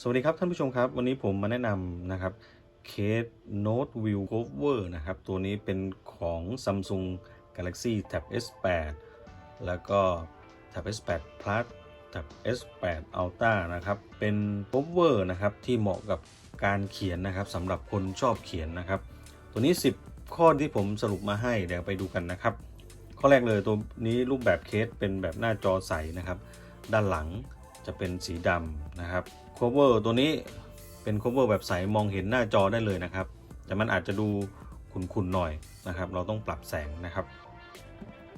สวัสดีครับท่านผู้ชมครับ วันนี้ผมมาแนะนำนะครับเคส Note View Cover นะครับ ตัวนี้เป็นของ Samsung Galaxy Tab S8 แล้วก็ Tab S8 Plus Tab S8 Ultra นะครับ เป็น cover นะครับที่เหมาะกับการเขียนนะครับสำหรับคนชอบเขียนนะครับ ตัวนี้ 10 ข้อที่ผมสรุปมาให้เดี๋ยวไปดูกันนะครับ ข้อแรกเลยตัวนี้รูปแบบเคสเป็นแบบหน้าจอใสนะครับ ด้านหลัง จะเป็นสีดำนะครับ cover ตัวนี้เป็น cover แบบใสมองเห็นหน้าจอได้เลยนะครับ แต่มันอาจจะดูขุ่นๆหน่อยนะครับ เราต้องปรับแสงนะครับ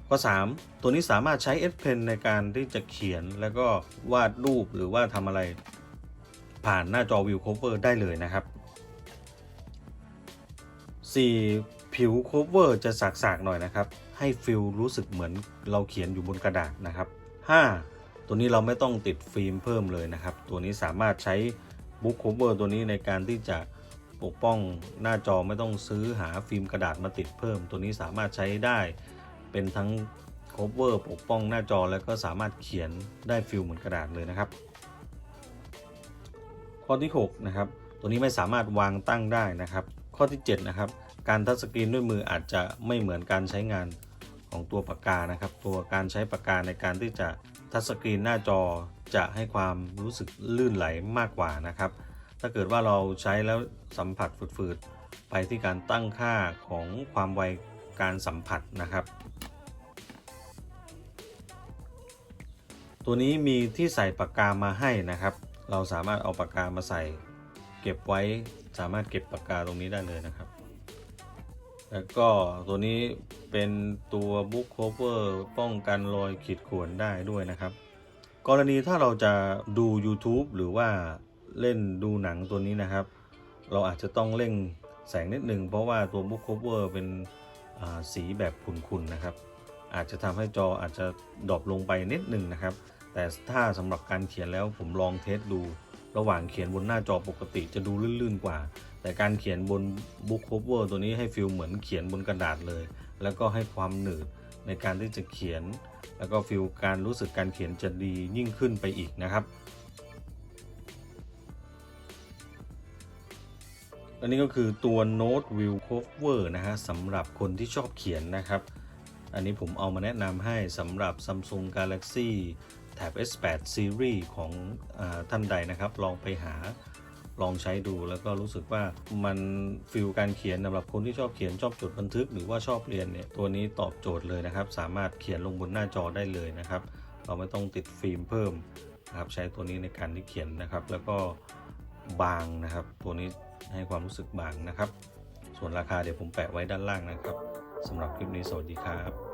ข้อ3ตัวนี้สามารถใช้ S Pen ในการที่จะเขียนแล้วก็วาดรูปหรือว่าทำอะไรผ่านหน้าจอ View Cover ได้เลยนะครับ 4. ผิว cover จะสากๆหน่อยนะครับ ให้ฟิลรู้สึกเหมือนเราเขียนอยู่บนกระดาษนะครับ 5. ตัวนี้เราไม่ต้องติดฟิล์มเพิ่มเลยนะครับ ตัวนี้สามารถใช้ book cover ตัวนี้ในการที่จะปกป้องหน้าจอไม่ต้องซื้อหาฟิล์มกระดาษมาติดเพิ่ม ตัวนี้สามารถใช้ได้เป็นทั้ง cover ปกป้องหน้าจอแล้วก็สามารถเขียนได้ฟิลเหมือนกระดาษเลยนะครับ ข้อที่6นะครับตัวนี้ไม่สามารถวางตั้งได้นะครับ ข้อที่7นะครับการทัชสกรีนด้วยมืออาจจะไม่เหมือนการใช้งานของตัวปากกานะครับ ตัวการใช้ปากกาในการที่จะ ทัชสกรีนหน้าจอจะให้ความรู้สึกลื่นไหลมากกว่านะครับ ถ้าเกิดว่าเราใช้แล้วสัมผัสฝืดๆ ไปที่การตั้งค่าของความไวการสัมผัสนะครับ ตัวนี้มีที่ใส่ปากกามาให้นะครับ เราสามารถเอาปากกามาใส่ เก็บไว้สามารถเก็บปากกาตรงนี้ได้เลยนะครับ แล้วก็ตัวนี้เป็นตัว Book Cover ป้องกันรอยขีดข่วนได้ด้วยนะครับ กรณีถ้าเราจะดู YouTube หรือว่าเล่นดูหนังตัวนี้นะครับ เราอาจจะต้องเร่งแสงนิดหนึ่งเพราะว่าตัว Book Cover เป็นสีแบบขุ่นๆนะครับ อาจจะทำให้จออาจจะดรอปลงไปนิดหนึ่งนะครับ แต่ถ้าสำหรับการเขียนแล้วผมลองเทสดู ระหว่างเขียนบนหน้าจอปกติจะดูลื่นๆกว่า แต่การเขียนบน Book Cover ตัวนี้ให้ฟีลเหมือนเขียนบนกระดาษเลย แล้วก็ให้ความหนืดในการที่จะเขียน แล้วก็ฟีลการรู้สึกการเขียนจะดียิ่งขึ้นไปอีกนะครับ อันนี้ก็คือตัว Note View Cover นะฮะสำหรับคนที่ชอบเขียนนะครับ อันนี้ผมเอามาแนะนำให้สำหรับ Samsung Galaxy Tab S8 Series ของอท่านใดนะครับ ลองไปหา ลองใช้ดูแล้วก็รู้สึกว่ามันฟิลการเขียนสำหรับคนที่ชอบเขียนชอบจดบันทึกหรือว่าชอบเรียนเนี่ยตัวนี้ตอบโจทย์เลยนะครับ สามารถเขียนลงบนหน้าจอได้เลยนะครับ เราไม่ต้องติดฟิล์มเพิ่มนะครับใช้ตัวนี้ในการที่เขียนนะครับ แล้วก็บางนะครับ ตัวนี้ให้ความรู้สึกบางนะครับ ส่วนราคาเดี๋ยวผมแปะไว้ด้านล่างนะครับสำหรับคลิปนี้สวัสดีครับ